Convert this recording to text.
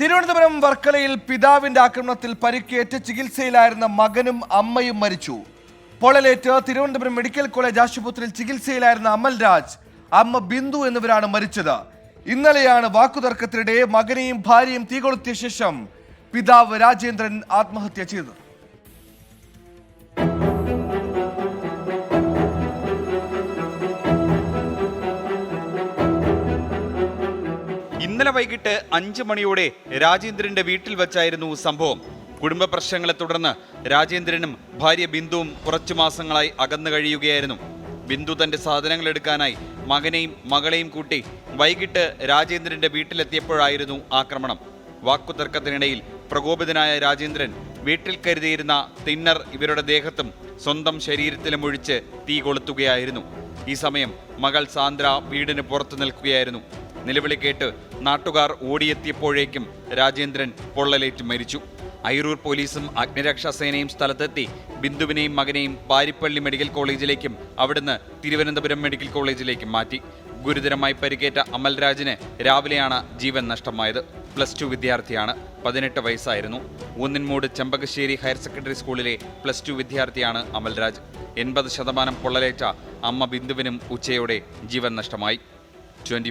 തിരുവനന്തപുരം വർക്കലയിൽ പിതാവിന്റെ ആക്രമണത്തിൽ പരിക്കേറ്റ് ചികിത്സയിലായിരുന്ന മകനും അമ്മയും മരിച്ചു. പൊളലേറ്റ് തിരുവനന്തപുരം മെഡിക്കൽ കോളേജ് ആശുപത്രിയിൽ ചികിത്സയിലായിരുന്ന അമൽ രാജ് അമ്മ ബിന്ദു എന്നിവരാണ് മരിച്ചത്. ഇന്നലെയാണ് വാക്കുതർക്കത്തിനിടെ മകനെയും ഭാര്യയും തീകൊളുത്തിയ ശേഷം പിതാവ് രാജേന്ദ്രൻ ആത്മഹത്യ ചെയ്തത്. ഇന്നലെ വൈകിട്ട് അഞ്ച് മണിയോടെ രാജേന്ദ്രന്റെ വീട്ടിൽ വെച്ചായിരുന്നു സംഭവം. കുടുംബ പ്രശ്നങ്ങളെ തുടർന്ന് രാജേന്ദ്രനും ഭാര്യ ബിന്ദുവും കുറച്ചു മാസങ്ങളായി അകന്നു കഴിയുകയായിരുന്നു. ബിന്ദു തന്റെ സാധനങ്ങൾ എടുക്കാനായി മകനെയും മകളെയും കൂട്ടി വൈകിട്ട് രാജേന്ദ്രന്റെ വീട്ടിലെത്തിയപ്പോഴായിരുന്നു ആക്രമണം. വാക്കുതർക്കത്തിനിടയിൽ പ്രകോപിതനായ രാജേന്ദ്രൻ വീട്ടിൽ കരുതിയിരുന്ന തിന്നർ ഇവരുടെ ദേഹത്തും സ്വന്തം ശരീരത്തിലും ഒഴിച്ച് തീ കൊളുത്തുകയായിരുന്നു. ഈ സമയം മകൾ സാന്ദ്ര വീടിന് പുറത്തു നിൽക്കുകയായിരുന്നു. നിലവിളി കേട്ട് നാട്ടുകാർ ഓടിയെത്തിയപ്പോഴേക്കും രാജേന്ദ്രൻ പൊള്ളലേറ്റ് മരിച്ചു. അയിരൂർ പോലീസും അഗ്നിരക്ഷാ സേനയും സ്ഥലത്തെത്തി. ബിന്ദുവിനെയും മകനെയും പാരിപ്പള്ളി മെഡിക്കൽ കോളേജിലേക്കും അവിടുന്ന് തിരുവനന്തപുരം മെഡിക്കൽ കോളേജിലേക്കും മാറ്റി. ഗുരുതരമായി പരിക്കേറ്റ അമൽരാജിന് രാവിലെയാണ് ജീവൻ നഷ്ടമായത്. പ്ലസ് ടു വിദ്യാർത്ഥിയാണ്. പതിനെട്ട് വയസ്സായിരുന്നു. ഊന്നിൻമൂട് ചെമ്പകശ്ശേരി ഹയർ സെക്കൻഡറി സ്കൂളിലെ പ്ലസ് ടു വിദ്യാർത്ഥിയാണ് അമൽരാജ്. എൺപത് ശതമാനം പൊള്ളലേറ്റ അമ്മ ബിന്ദുവിനും ഉച്ചയോടെ ജീവൻ നഷ്ടമായി. ട്വന്റി